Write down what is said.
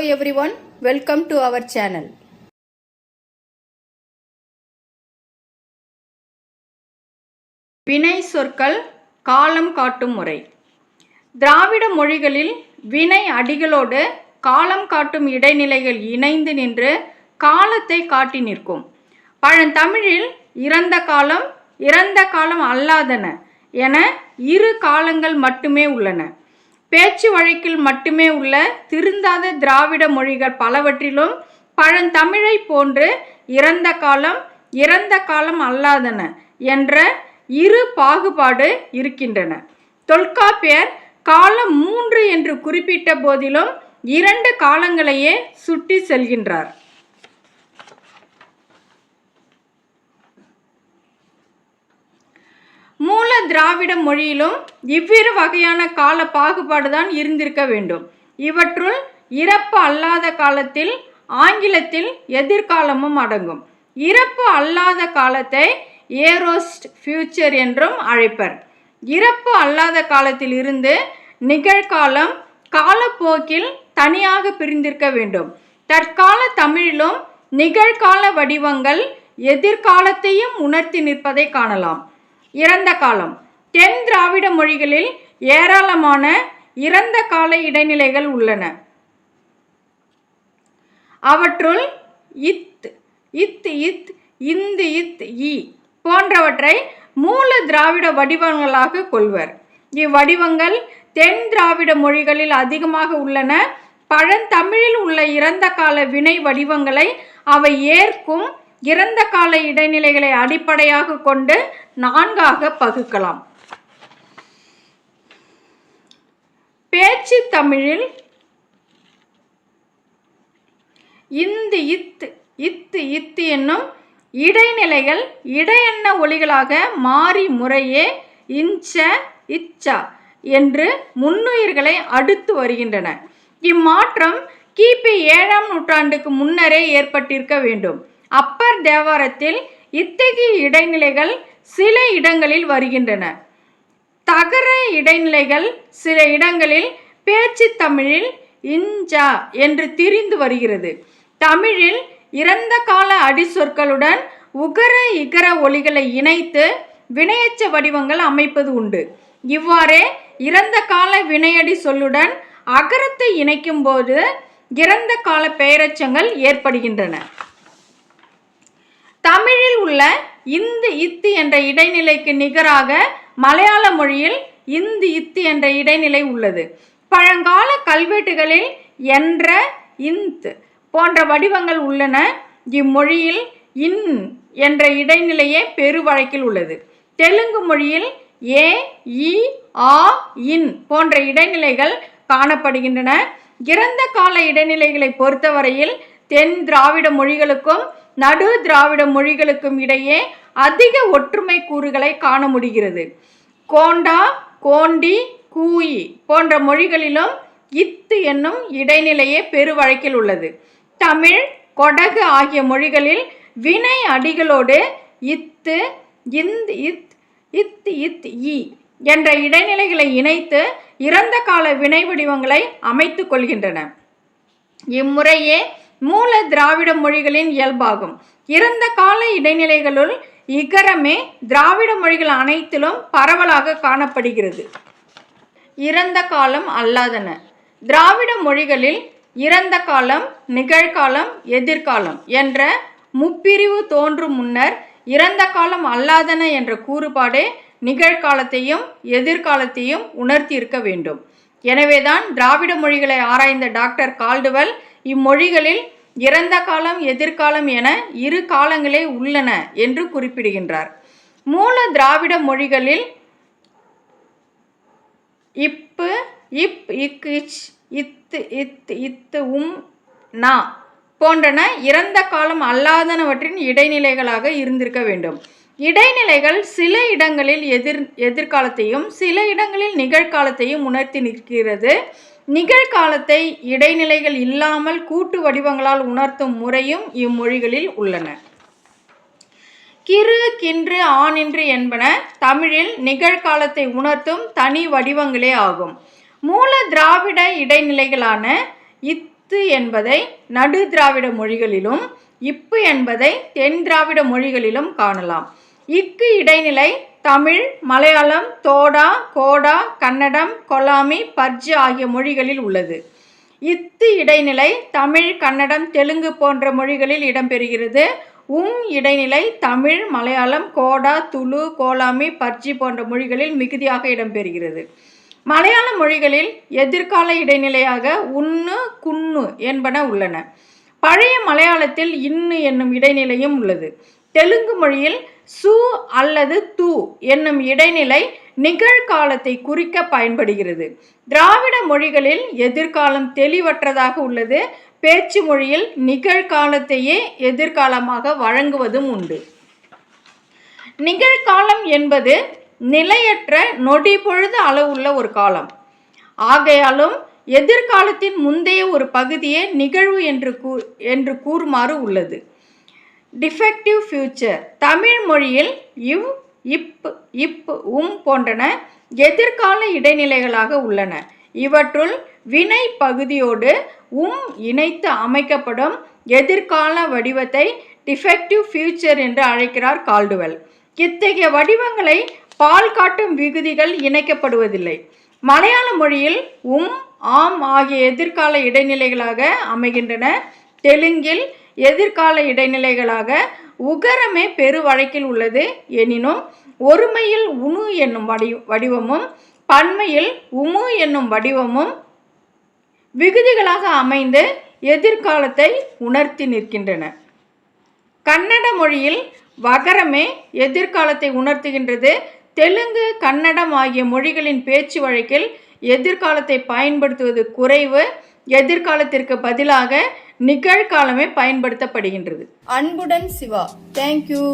Hello everyone welcome to our channel வினை சொற்கள் காலம் காட்டும் முறை. திராவிட மொழிகளில் வினை அடிகளோடு காலம் காட்டும் இடைநிலைகள் இணைந்து நின்று காலத்தை காட்டி நிற்கும். பழந்தமிழில் இறந்த காலம் இறந்த காலம் அல்லாதன என இரு காலங்கள் மட்டுமே உள்ளன. பேச்சு வழக்கில் மட்டுமே உள்ள திருந்தாத திராவிட மொழிகள் பலவற்றிலும் பழந்தமிழை போன்று இறந்த காலம் இறந்த காலம் அல்லாதன என்ற இரு பாகுபாடு இருக்கின்றன. தொல்காப்பியர் காலம் மூன்று என்று குறிப்பிட்ட போதிலும் இரண்டு காலங்களையே சுட்டி செல்கின்றார் மூல திராவிட மொழியிலும் இவ்விரு வகையான கால பாகுபாடுதான் இருந்திருக்க வேண்டும். இவற்றுள் இறப்பு அல்லாத காலத்தில் ஆங்கிலத்தில் எதிர்காலமும் அடங்கும். இறப்பு அல்லாத காலத்தை ஏரோஸ்ட் ஃபியூச்சர் என்றும் அழைப்பர். இறப்பு அல்லாத காலத்தில் இருந்து நிகழ்காலம் காலப்போக்கில் தனியாக பிரிந்திருக்க வேண்டும். தற்கால தமிழிலும் நிகழ்கால வடிவங்கள் எதிர்காலத்தையும் உணர்த்தி நிற்பதை காணலாம். இறந்த காலம். தென் திராவிட மொழிகளில் ஏராளமான இறந்த கால இடைநிலைகள் உள்ளன. அவற்றுள் இத் இத் இத் இந்து இத் இ போன்றவற்றை மூல திராவிட வடிவங்களாக கொள்வர். இவ்வடிவங்கள் தென் திராவிட மொழிகளில் அதிகமாக உள்ளன. பழந்தமிழில் உள்ள இறந்த கால வினை வடிவங்களை அவை ஏற்கும் இறந்த கால இடைநிலைகளை அடிப்படையாக கொண்டு நான்காக பகுக்கலாம். பேச்சு தமிழில் இந்து இத்து இத்து இத்து என்னும் இடைநிலைகள் இடையெண்ண ஒலிகளாக மாறி முறையே இஞ்ச இச்சா என்று முன்னுயிர்களை அடுத்து வருகின்றன. இம்மாற்றம் கிபி ஏழாம் நூற்றாண்டுக்கு முன்னரே ஏற்பட்டிருக்க வேண்டும். அப்பர் தேவாரத்தில் இத்தகைய இடைநிலைகள் சில இடங்களில் வருகின்றன. தகர இடைநிலைகள் சில இடங்களில் பேச்சு தமிழில் இஞ்சா என்று திரிந்து வருகிறது. தமிழில் இறந்த கால அடிச்சொற்களுடன் உகர இகர ஒலிகளை இணைத்து வினையச்ச வடிவங்கள் அமைப்பது உண்டு. இவ்வாறே இறந்த கால வினையடி சொல்லுடன் அகரத்தை இணைக்கும் போது இறந்த கால பெயரச்சங்கள் ஏற்படுகின்றன. உள்ள இந்து இத்து என்ற இடைநிலைக்கு நிகராக மலையாள மொழியில் இந்து இத்து என்ற இடைநிலை உள்ளது. பழங்கால கல்வெட்டுகளில் என்ற இந்த் போன்ற வடிவங்கள் உள்ளன. இம்மொழியில் இன் என்ற இடைநிலையே பெரு வழக்கில் உள்ளது. தெலுங்கு மொழியில் ஏ இ ஆ இன் போன்ற இடைநிலைகள் காணப்படுகின்றன. இறந்த கால இடைநிலைகளை பொறுத்தவரையில் தென் திராவிட மொழிகளுக்கும் நடு திராவிட மொழிகளுக்கும் இடையே அதிக ஒற்றுமை கூறுகளை காண முடிகிறது. கோண்டா கோண்டி கூயி போன்ற மொழிகளிலும் இத்து என்னும் இடைநிலையே பெரு வழக்கில் உள்ளது. தமிழ் கொடகு ஆகிய மொழிகளில் வினை அடிகளோடு இத்து இந்த் இத் இத் இத் இ என்ற இடைநிலைகளை இணைத்து இறந்த கால வினை வடிவங்களை அமைத்து கொள்கின்றன. இம்முறையே மூல திராவிட மொழிகளின் இயல்பாகும். இறந்த கால இடைநிலைகளுள் இகரமே திராவிட மொழிகள் அனைத்திலும் பரவலாக காணப்படுகிறது. இறந்த காலம் அல்லாதன. திராவிட மொழிகளில் இறந்த காலம் நிகழ்காலம் எதிர்காலம் என்ற முப்பிரிவு தோன்றும் முன்னர் இறந்த காலம் அல்லாதன என்ற கூறுபாடே நிகழ்காலத்தையும் எதிர்காலத்தையும் உணர்த்தி இருக்க வேண்டும். எனவேதான் திராவிட மொழிகளை ஆராய்ந்த டாக்டர் கால்டுவல் இம்மொழிகளில் இறந்த காலம் எதிர்காலம் என இரு காலங்களே உள்ளன என்று குறிப்பிடுகின்றார். மூல திராவிட மொழிகளில் இப்பு இப் இக் இச் இத்து இத் இத்து உம் நா போன்றன இறந்த காலம் அல்லாதனவற்றின் இடைநிலைகளாக இருந்திருக்க வேண்டும். இடைநிலைகள் சில இடங்களில் எதிர் எதிர்காலத்தையும் சில இடங்களில் நிகழ்காலத்தையும் உணர்த்தி நிற்கிறது. நிகழ்காலத்தை இடைநிலைகள் இல்லாமல் கூட்டு வடிவங்களால் உணர்த்தும் முறையும் இம்மொழிகளில் உள்ளன. கிறு கின்று ஆனின்று என்பன தமிழில் நிகழ்காலத்தை உணர்த்தும் தனி வடிவங்களே ஆகும். மூல திராவிட இடைநிலைகளான இத்து என்பதை நடு திராவிட மொழிகளிலும் இப்பு என்பதை தென் திராவிட மொழிகளிலும் காணலாம். இக்கு இடைநிலை தமிழ் மலையாளம் தோடா கோடா கன்னடம் கொலாமி பர்ஜு ஆகிய மொழிகளில் உள்ளது. இத்து இடைநிலை தமிழ் கன்னடம் தெலுங்கு போன்ற மொழிகளில் இடம்பெறுகிறது. உம் இடைநிலை தமிழ் மலையாளம் கோடா துளு கோலாமி பர்ஜி போன்ற மொழிகளில் மிகுதியாக இடம்பெறுகிறது. மலையாள மொழிகளில் எதிர்கால இடைநிலையாக உன்னு குன்னு என்பன உள்ளன. பழைய மலையாளத்தில் இன்னு என்னும் இடைநிலையும் உள்ளது. தெலுங்கு மொழியில் சு அல்லது து என்னும் இடைநிலை நிகழ்காலத்தை குறிக்க பயன்படுகிறது. திராவிட மொழிகளில் எதிர்காலம் தெளிவற்றதாக உள்ளது. பேச்சு மொழியில் நிகழ்காலத்தையே எதிர்காலமாக வழங்குவதும் உண்டு. நிகழ்காலம் என்பது நிலையற்ற நொடி பொழுது அளவுள்ள ஒரு காலம். ஆகையாலும் எதிர்காலத்தின் முந்தைய ஒரு பகுதியே நிகழ்வு என்று கூ என்று கூறுமாறு உள்ளது. டிஃபெக்டிவ் ஃபியூச்சர் தமிழ் மொழியில் இவ் இப் இப் உம் போன்றன எதிர்கால இடைநிலைகளாக உள்ளன. இவற்றுள் வினை பகுதியோடு உம் இணைத்து அமைக்கப்படும் எதிர்கால வடிவத்தை டிஃபெக்டிவ் ஃபியூச்சர் என்று அழைக்கிறார் கால்டுவெல். இத்தகைய வடிவங்களை பால் காட்டும் விகுதிகள் இணைக்கப்படுவதில்லை. மலையாள மொழியில் உம் ஆம் ஆகிய எதிர்கால இடைநிலைகளாக அமைகின்றன. தெலுங்கில் எதிர்கால இடைநிலைகளாக உகரமே பெரு வழக்கில் உள்ளது எனினும் ஒருமையில் உணு என்னும் வடி வடிவமும் பன்மையில் உமு என்னும் வடிவமும் விகுதிகளாக அமைந்து எதிர்காலத்தை உணர்த்தி நிற்கின்றன. கன்னட மொழியில் வகரமே எதிர்காலத்தை உணர்த்துகின்றது. தெலுங்கு கன்னடம் ஆகிய மொழிகளின் பேச்சு வழக்கில் எதிர்காலத்தை பயன்படுத்துவது குறைவு. எதிர்காலத்திற்கு பதிலாக நிகழ்காலமே பயன்படுத்தப்படுகின்றது. அன்புடன் சிவா தேங்க்யூ